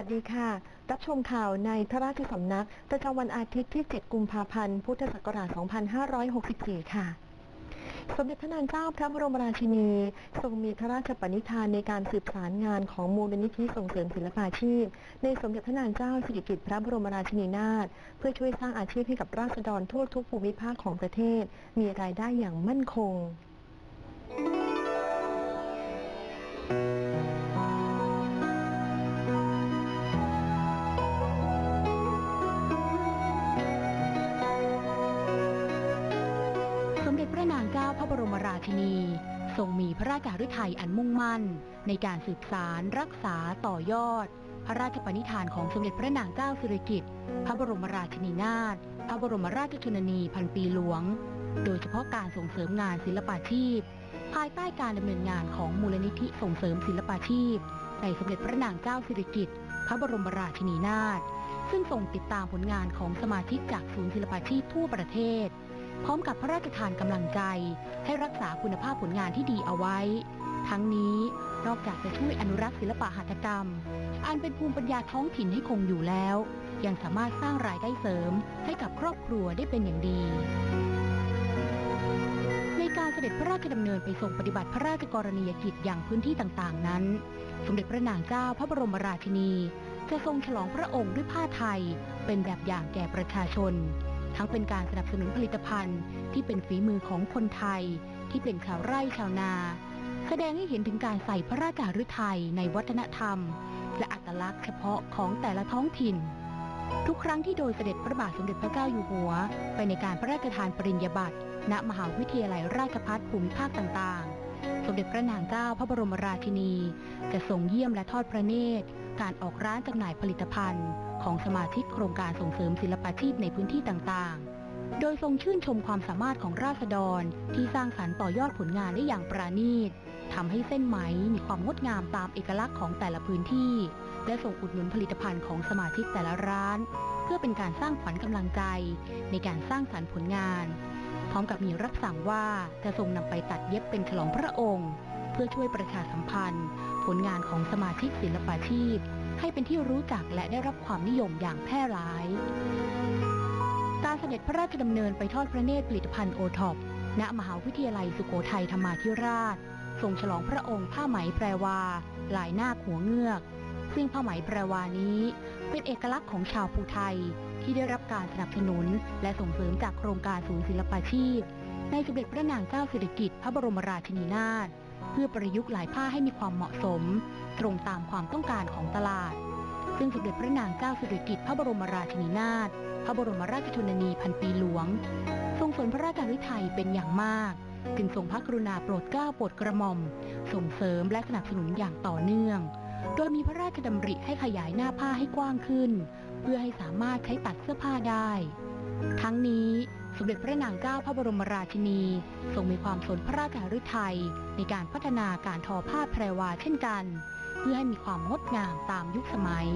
สวัสดีค่ะ รับชมข่าวในพระราชสำนัก ประจำวันอาทิตย์ที่ 7 กุมภาพันธ์ พุทธศักราช 2564 ค่ะ สมเด็จพระนางเจ้าพระบรมราชินี ทรงมีพระราชปณิธานในการสืบสารงานของมูลนิธิส่งเสริมศิลปาชีพ ในสมเด็จพระนางเจ้าสิริกิติ์พระบรมราชินีนาถ เพื่อช่วยสร้างอาชีพให้กับราษฎรทั่วทุกภูมิภาคของประเทศ มีรายได้อย่างมั่นคง มเด็จพระนางเจ้าพระบรมราชินี ทรงมีพระราชฤทัยอันมุ่งมั่น ในการสืบสารรักษาต่อยอด พระราชปณิธานของสมเด็จพระนางเจ้าสิริกิติ์พระบรมราชินีนาถพระบรมราชชนนีพันปีหลวง โดยเฉพาะการส่งเสริมงานศิลปาชีพ ภายใต้การดำเนินงานของมูลนิธิส่งเสริมศิลปาชีพ ในสมเด็จพระนางเจ้าสิริกิติ์พระบรมราชินีนาถซึ่งทรงติดตามผลงานของสมาชิกจากศูนย์ศิลปาชีพทั่วประเทศ พร้อมกับพระราชทานกำลังใจ ให้รักษาคุณภาพผลงานที่ดีเอาไว้ ทั้งนี้นอกจากจะช่วยอนุรักษ์ศิลปะหัตถกรรม อันเป็นภูมิปัญญาท้องถิ่นให้คงอยู่แล้ว ยังสามารถสร้างรายได้เสริมให้กับครอบครัวได้เป็นอย่างดีในการเสด็จพระราชดำเนินไปทรงปฏิบัติพระราชกรณียกิจอย่างพื้นที่ต่างๆนั้น สมเด็จพระนางเจ้าพระบรมราชินี จะทรงฉลองพระองค์ด้วยผ้าไทย เป็นแบบอย่างแก่ประชาชน ทั้งเป็นการสนับสนุนผลิตภัณฑ์ที่เป็นฝีมือของคนไทย ที่เป็นชาวไร่ชาวนา แสดงให้เห็นถึงการใส่พระราชาฤทัยในวัฒนธรรม และอัตลักษณ์เฉพาะของแต่ละท้องถิ่น ทุกครั้งที่โดยเสด็จพระบาทสมเด็จพระเจ้าอยู่หัว ไปในการพระราชทานปริญญาบัตรณมหาวิทยาลัยราชภัฏภูมิภาคต่างๆ สมเด็จพระนางเจ้าพระบรมราชินีจะทรงเยี่ยมและทอดพระเนตร การออกร้านจำหน่ายผลิตภัณฑ์ ของสมาชิกโครงการส่งเสริมศิลปาชีพในพื้นที่ต่างๆ โดยทรงชื่นชมความสามารถของราษฎรที่สร้างสรรค์ต่อยอดผลงานได้อย่างปราณีตทำให้เส้นไหมมีความงดงามตามเอกลักษณ์ของแต่ละพื้นที่ และส่งอุดหนุนผลิตภัณฑ์ของสมาชิกแต่ละร้าน เพื่อเป็นการสร้างขวัญกำลังใจ ในการสร้างสรรค์ผลงาน พร้อมกับมีรับสั่งว่าจะทรงนำไปตัดเย็บเป็นฉลองพระองค์ เพื่อช่วยประชาสัมพันธ์ ผลงานของสมาชิกศิลปาชีพ ให้เป็นที่รู้จักและได้รับความนิยมอย่างแพร่หลาย การเสด็จพระราชดำเนินไปทอดพระเนตรผลิตภัณฑ์โอท็อปณมหาวิทยาลัยสุโขทัยธรรมาธิราชทรงฉลองพระองค์ผ้าไหมแพรวาลายนาคหัวเงือก ซึ่งผ้าไหมแพรวานี้ เป็นเอกลักษณ์ของชาวภูไทยที่ได้รับการสนับสนุน และส่งเสริมจากโครงการศูนย์ศิลปาชีพ ในสมเด็จพระนางเจ้าสิริกิติ์พระบรมราชินีนาถ เพื่อประยุกต์ลายผ้าให้มีความเหมาะสม ตรงตามความต้องการของตลาด ซึ่งสมเด็จพระนางเจ้าสิริกิติ์พระบรมราชินีนาถพระบรมราชชนนีพันปีหลวง ทรงสนพระราชฤทัยเป็นอย่างมาก จึงทรงพระกรุณาโปรดเกล้าโปรดกระหม่อม ส่งเสริมและสนับสนุนอย่างต่อเนื่อง โดยมีพระราชดำริให้ขยายหน้าผ้าให้กว้างขึ้น เพื่อให้สามารถใช้ตัดเสื้อผ้าได้ ทั้งนี้ สมเด็จพระนางเจ้าพระบรมราชินีทรงมีความสนพระราชฤทัยในการพัฒนาการทอผ้าแพรวาเช่นกัน เพื่อให้มีความงดงามตามยุคสมัย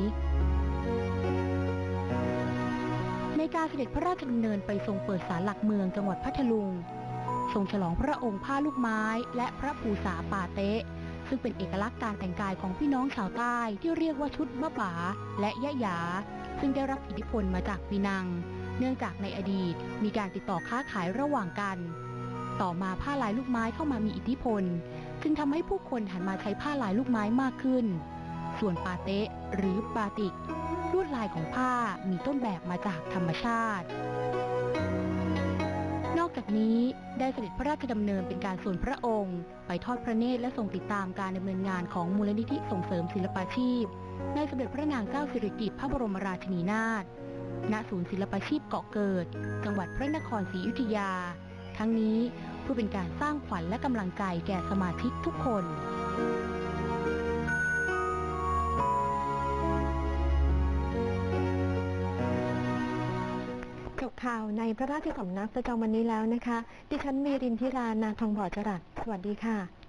ในการเสด็จพระราชดำเนินไปทรงเปิดศาลหลักเมืองจังหวัดพัทลุง ทรงฉลองพระองค์ผ้าลูกไม้ และพระภูษาป่าเตะซึ่งเป็นเอกลักษณ์การแต่งกายของพี่น้องชาวใต้ที่เรียกว่าชุดมะป๋าและยะหยา ซึ่งได้รับอิทธิพลมาจากปีนัง เนื่องจากในอดีตมีการติดต่อค้าขายระหว่างกัน ต่อมาผ้าลายลูกไม้เข้ามามีอิทธิพลจึงทำให้ผู้คนหันมาใช้ผ้าลายลูกไม้มากขึ้น ส่วนปาเตะหรือปาติกลวดลายของผ้ามีต้นแบบมาจากธรรมชาติ นอกจากนี้ได้เสด็จพระราชดำเนินเป็นการส่วนพระองค์ ไปทอดพระเนตรและทรงติดตามการดำเนินงานของมูลนิธิส่งเสริมศิลปาชีพ ในสมเด็จพระนางเจ้าสิริกิติ์พระบรมราชินีนาถ ณศูนย์ศิลปาชีพเกาะเกิด จังหวัดพระนครศรีอยุธยา ทั้งนี้เพื่อเป็นการสร้างขวัญและกำลังใจแก่สมาชิกทุกคนจบข่าวในพระราชสำนักประจำวันนี้แล้วนะคะ ดิฉันมีรินทิรานาทองบ่อจรัสสวัสดีค่ะ